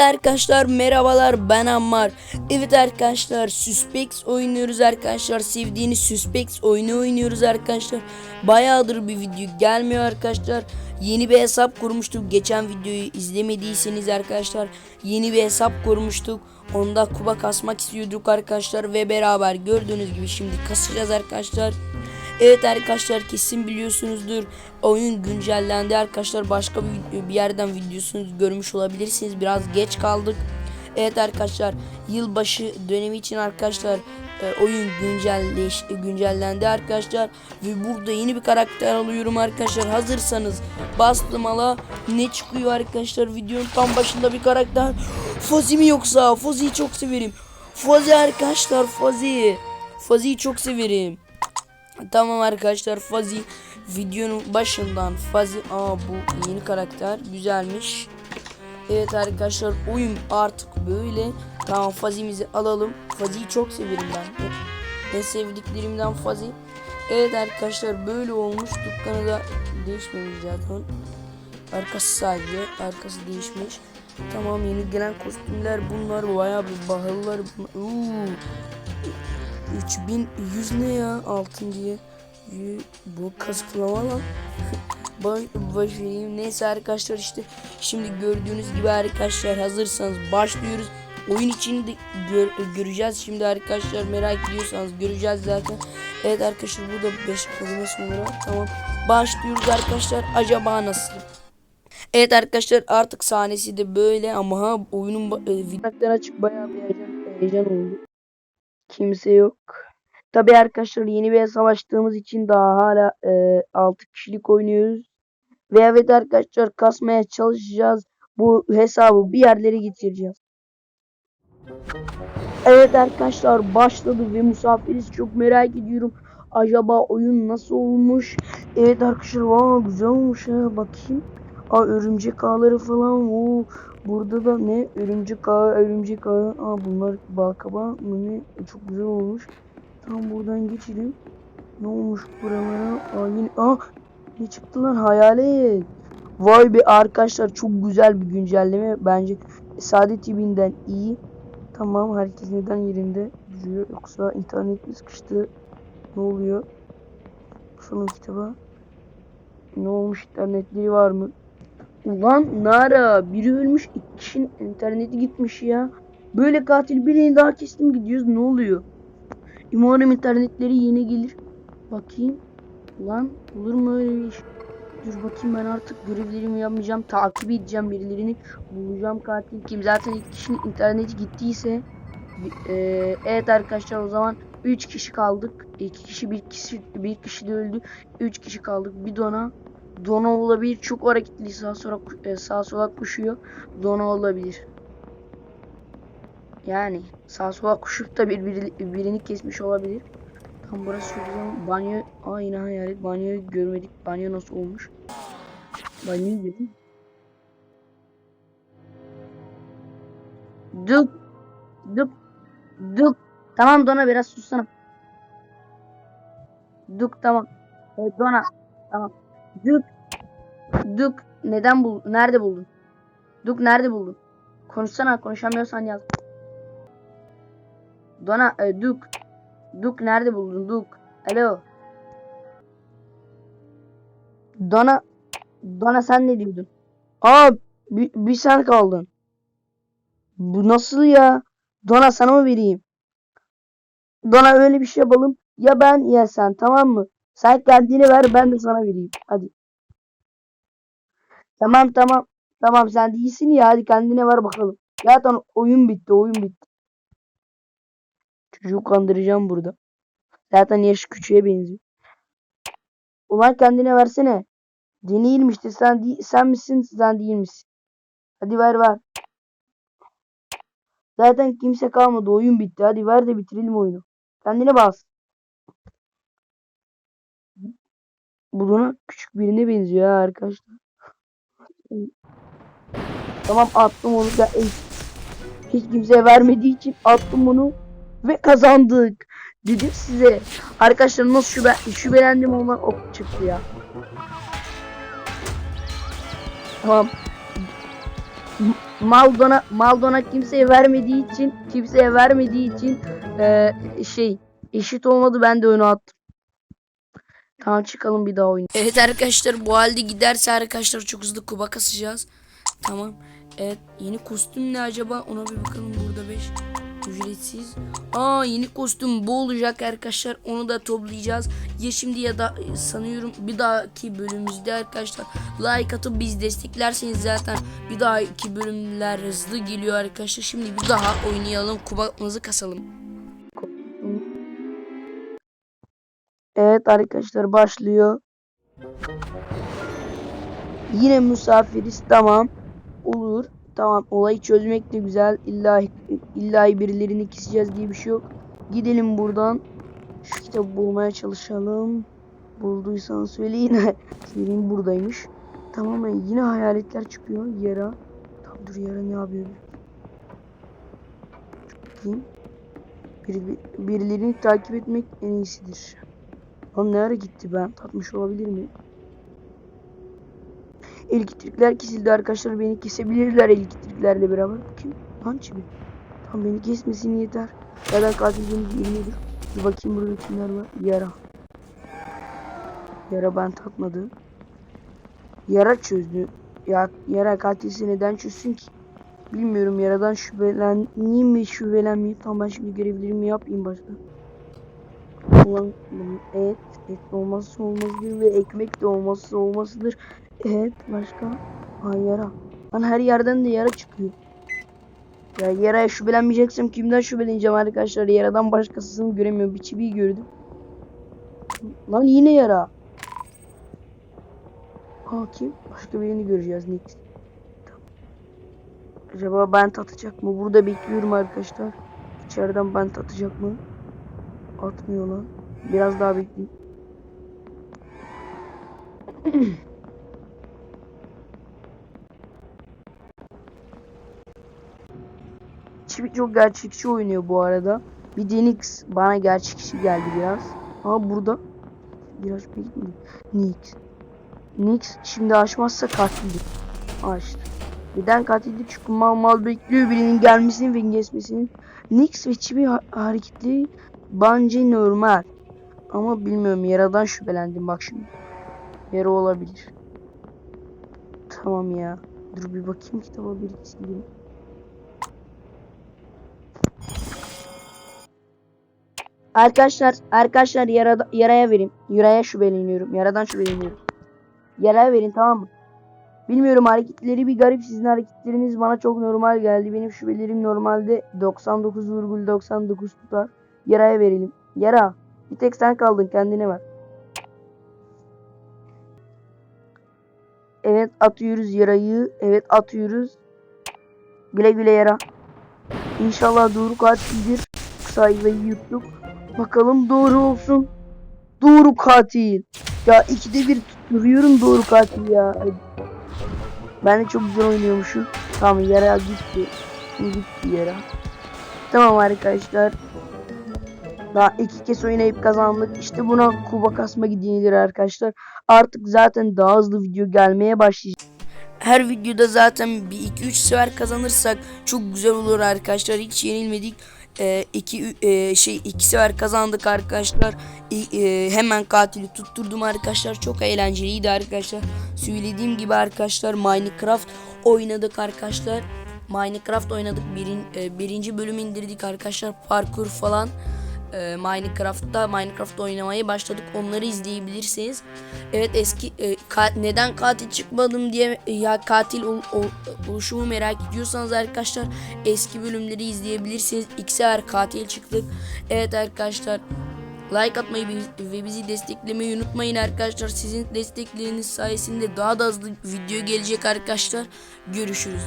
Arkadaşlar merhabalar ben Ammar. Evet arkadaşlar Suspects oynuyoruz arkadaşlar. Sevdiğiniz Suspects oyunu oynuyoruz arkadaşlar. Bayağıdır bir video gelmiyor arkadaşlar. Yeni bir hesap kurmuştuk. Geçen videoyu izlemediyseniz arkadaşlar yeni bir hesap kurmuştuk. Onda kuba kasmak istiyorduk arkadaşlar ve beraber gördüğünüz gibi şimdi kasacağız arkadaşlar. Evet arkadaşlar kesin biliyorsunuzdur. Oyun güncellendi arkadaşlar. Başka bir, bir yerden videosunu görmüş olabilirsiniz. Biraz geç kaldık. Evet arkadaşlar yılbaşı dönemi için arkadaşlar e, oyun güncelleş güncellendi arkadaşlar ve burada yeni bir karakter alıyorum arkadaşlar hazırsanız bastım ala ne çıkıyor arkadaşlar videonun tam başında bir karakter Fazi mi yoksa Fazi'yi çok severim Fazi arkadaşlar Fazi Fazi'yi çok severim Tamam arkadaşlar Fazi videonun başından Fazi aa bu yeni karakter güzelmiş. Evet arkadaşlar oyun artık böyle. Tamam Fazi'mizi alalım. Fazi'yi çok severim ben. En sevdiklerimden Fazi. Evet arkadaşlar böyle olmuş. Dükkanı da değişmemiş zaten. Arkası sadece. Arkası değişmiş. Tamam yeni gelen kostümler bunlar. Bayağı bir bahalılar. Uuu. 3100 ne ya altın diye. Bu kazıklama lan. Baş, baş vereyim. Neyse arkadaşlar işte şimdi gördüğünüz gibi arkadaşlar hazırsanız başlıyoruz. Oyun içini de gör- göreceğiz şimdi arkadaşlar merak ediyorsanız göreceğiz zaten. Evet arkadaşlar burada 5 kelime sonra tamam. Başlıyoruz arkadaşlar. Acaba nasıl? Evet arkadaşlar artık sahnesi de böyle ama ha, oyunun e, video açık bayağı bir heyecan, heyecan oldu. Kimse yok. Tabi arkadaşlar yeni bir hesap açtığımız için daha hala e, 6 kişilik oynuyoruz. Ve evet arkadaşlar kasmaya çalışacağız. Bu hesabı bir yerlere getireceğiz. Evet arkadaşlar başladı ve misafiriz çok merak ediyorum. Acaba oyun nasıl olmuş? Evet arkadaşlar valla güzel olmuş ha bakayım. Aa örümcek ağları falan. Oo, burada da ne? Örümcek ağı, örümcek ağı. Aa bunlar balkaba mı ne? Çok güzel olmuş. Tam buradan geçelim. Ne olmuş buralara? Aa yine aa ne çıktı lan hayalet. Vay be arkadaşlar çok güzel bir güncelleme. Bence Saadet TV'den iyi. Tamam herkes neden yerinde duruyor yoksa internet mi sıkıştı? Ne oluyor? Şunun kitaba. Ne olmuş internetleri var mı? Ulan Nara biri ölmüş iki kişinin interneti gitmiş ya. Böyle katil birini daha kestim gidiyoruz ne oluyor? Umarım internetleri yeni gelir. Bakayım. Lan olur mu öyle iş? Dur bakayım ben artık görevlerimi yapmayacağım. Takip edeceğim birilerini. Bulacağım katil kim. Zaten ilk kişinin interneti gittiyse. eee, evet arkadaşlar o zaman 3 kişi kaldık. 2 kişi bir kişi bir kişi de öldü. 3 kişi kaldık. Bir dona. Dona olabilir. Çok hareketli sağa sola e, sağa sola koşuyor. Dona olabilir. Yani sağa sola koşup da bir, biri- birini kesmiş olabilir. Tam burası çok güzel. Banyo. Aa yine hayalet. Banyoyu görmedik. Banyo nasıl olmuş? Banyoyu gördüm. Duk. Duk. Duk. Tamam Dona biraz sussana. Duk tamam. Evet, Dona. Tamam. Duk. Duk. Neden bul? Nerede buldun? Duk nerede buldun? Konuşsana. Konuşamıyorsan yaz. Dona. E, Duk. Duk nerede buldun? Duk. Alo. Dona. Dona sen ne diyordun? Aa bir, bir sen kaldın. Bu nasıl ya? Dona sana mı vereyim? Dona öyle bir şey yapalım. Ya ben ya sen tamam mı? Sen kendini ver ben de sana vereyim. Hadi. Tamam tamam. Tamam sen değilsin ya hadi kendine ver bakalım. Zaten oyun bitti oyun bitti. Çocuğu kandıracağım burada. Zaten yaş küçüğe benziyor. Ulan kendine versene. Deneyim işte sen sen misin sen değil misin? Hadi ver ver. Zaten kimse kalmadı oyun bitti. Hadi ver de bitirelim oyunu. Kendine bas. Bu Dona küçük birine benziyor ha arkadaşlar. Tamam attım onu da hiç kimseye vermediği için attım onu ve kazandık. Dedim size. Arkadaşlar nasıl şüphe, şüphelendim ondan ok çıktı ya. Tamam. Maldona Maldona kimseye vermediği için kimseye vermediği için e, şey eşit olmadı ben de oyunu attım. Tamam çıkalım bir daha oyun. Evet arkadaşlar bu halde giderse arkadaşlar çok hızlı kuba kasacağız. Tamam. Evet yeni kostüm ne acaba ona bir bakalım burada 5 ücretsiz. Aa yeni kostüm bu olacak arkadaşlar onu da toplayacağız. Ya şimdi ya da e, sanıyorum bir dahaki bölümümüzde arkadaşlar like atıp biz desteklerseniz zaten bir dahaki bölümler hızlı geliyor arkadaşlar. Şimdi bir daha oynayalım kubamızı kasalım. Evet arkadaşlar başlıyor. Yine misafiriz tamam. Olur. Tamam olayı çözmek de güzel. İlla illa birilerini keseceğiz diye bir şey yok. Gidelim buradan. Şu kitabı bulmaya çalışalım. Bulduysan söyleyin. Söyleyeyim buradaymış. Tamam yine hayaletler çıkıyor. Yara. Tam dur Yara ne yapıyor? Bir, bir- birilerini takip etmek en iyisidir. Lan ne gitti ben? Tatmış olabilir mi? Elektrikler kesildi arkadaşlar. Beni kesebilirler elektriklerle beraber. Bakayım. Lan çivi. Tam beni kesmesin yeter. Ya ben katil beni bilmiyordur. Bir bakayım burada kimler var. Yara. Yara ben tatmadı. Yara çözdü. Ya yara katilsi neden çözsün ki? Bilmiyorum yaradan şüpheleneyim mi şüphelenmeyeyim. Tamam ben şimdi görevlerimi yapayım başta. Ulan et, et olmazsa olmazdır ve ekmek de olmazsa olmazdır. Evet başka? Ha yara. Lan her yerden de yara çıkıyor. Ya yaraya şüphelenmeyeceksem kimden şüpheleneceğim arkadaşlar? Yaradan başkasını göremiyorum. Bir çiviyi gördüm. Lan yine yara. Ha kim? Başka birini göreceğiz. Tamam. Acaba ben tatacak mı? Burada bekliyorum arkadaşlar. İçeriden ben tatacak mı? Atmıyor lan. Biraz daha bekleyeyim. Çivi çok gerçekçi oynuyor bu arada. Bir Denix bana gerçekçi geldi biraz. Ama burada bir gitmedi. Nix. Nix şimdi açmazsa katildir. Açtı. Neden katildir? Çünkü mal mal bekliyor birinin gelmesini ve kesmesini. Nix ve Çivi ha- hareketli bence normal. Ama bilmiyorum yaradan şüphelendim bak şimdi. Yara olabilir. Tamam ya. Dur bir bakayım kitaba bir sileyim. Arkadaşlar, arkadaşlar yarada, yaraya verin. Yaraya şüpheleniyorum. Yaradan şüpheleniyorum. Yaraya verin tamam mı? Bilmiyorum hareketleri bir garip. Sizin hareketleriniz bana çok normal geldi. Benim şüphelerim normalde 99,99 tutar. Yaraya verelim. Yara. Bir tek sen kaldın kendine ver. Evet atıyoruz yarayı. Evet atıyoruz. Güle güle yara. İnşallah doğru katildir. Sayfayı yuttuk. Bakalım doğru olsun. Doğru katil. Ya ikide bir tutturuyorum doğru katil ya. Ben de çok güzel oynuyormuşum. Tamam yara gitti. Gitti yara. Tamam arkadaşlar. Daha iki kez oynayıp kazandık. İşte buna kuba kasma gidilir arkadaşlar. Artık zaten daha hızlı video gelmeye başlayacak. Her videoda zaten bir 2-3 sefer kazanırsak çok güzel olur arkadaşlar. Hiç yenilmedik. 2 şey iki sefer kazandık arkadaşlar. İ- e, hemen katili tutturdum arkadaşlar. Çok eğlenceliydi arkadaşlar. Söylediğim gibi arkadaşlar Minecraft oynadık arkadaşlar. Minecraft oynadık. Birin, e, birinci bölüm indirdik arkadaşlar. Parkur falan e, Minecraft'ta Minecraft oynamaya başladık. Onları izleyebilirsiniz. Evet eski e, ka- neden katil çıkmadım diye e, ya katil ol- ol- oluşumu merak ediyorsanız arkadaşlar eski bölümleri izleyebilirsiniz. Sefer katil çıktık. Evet arkadaşlar like atmayı ve bizi desteklemeyi unutmayın arkadaşlar. Sizin destekleriniz sayesinde daha da hızlı video gelecek arkadaşlar. Görüşürüz.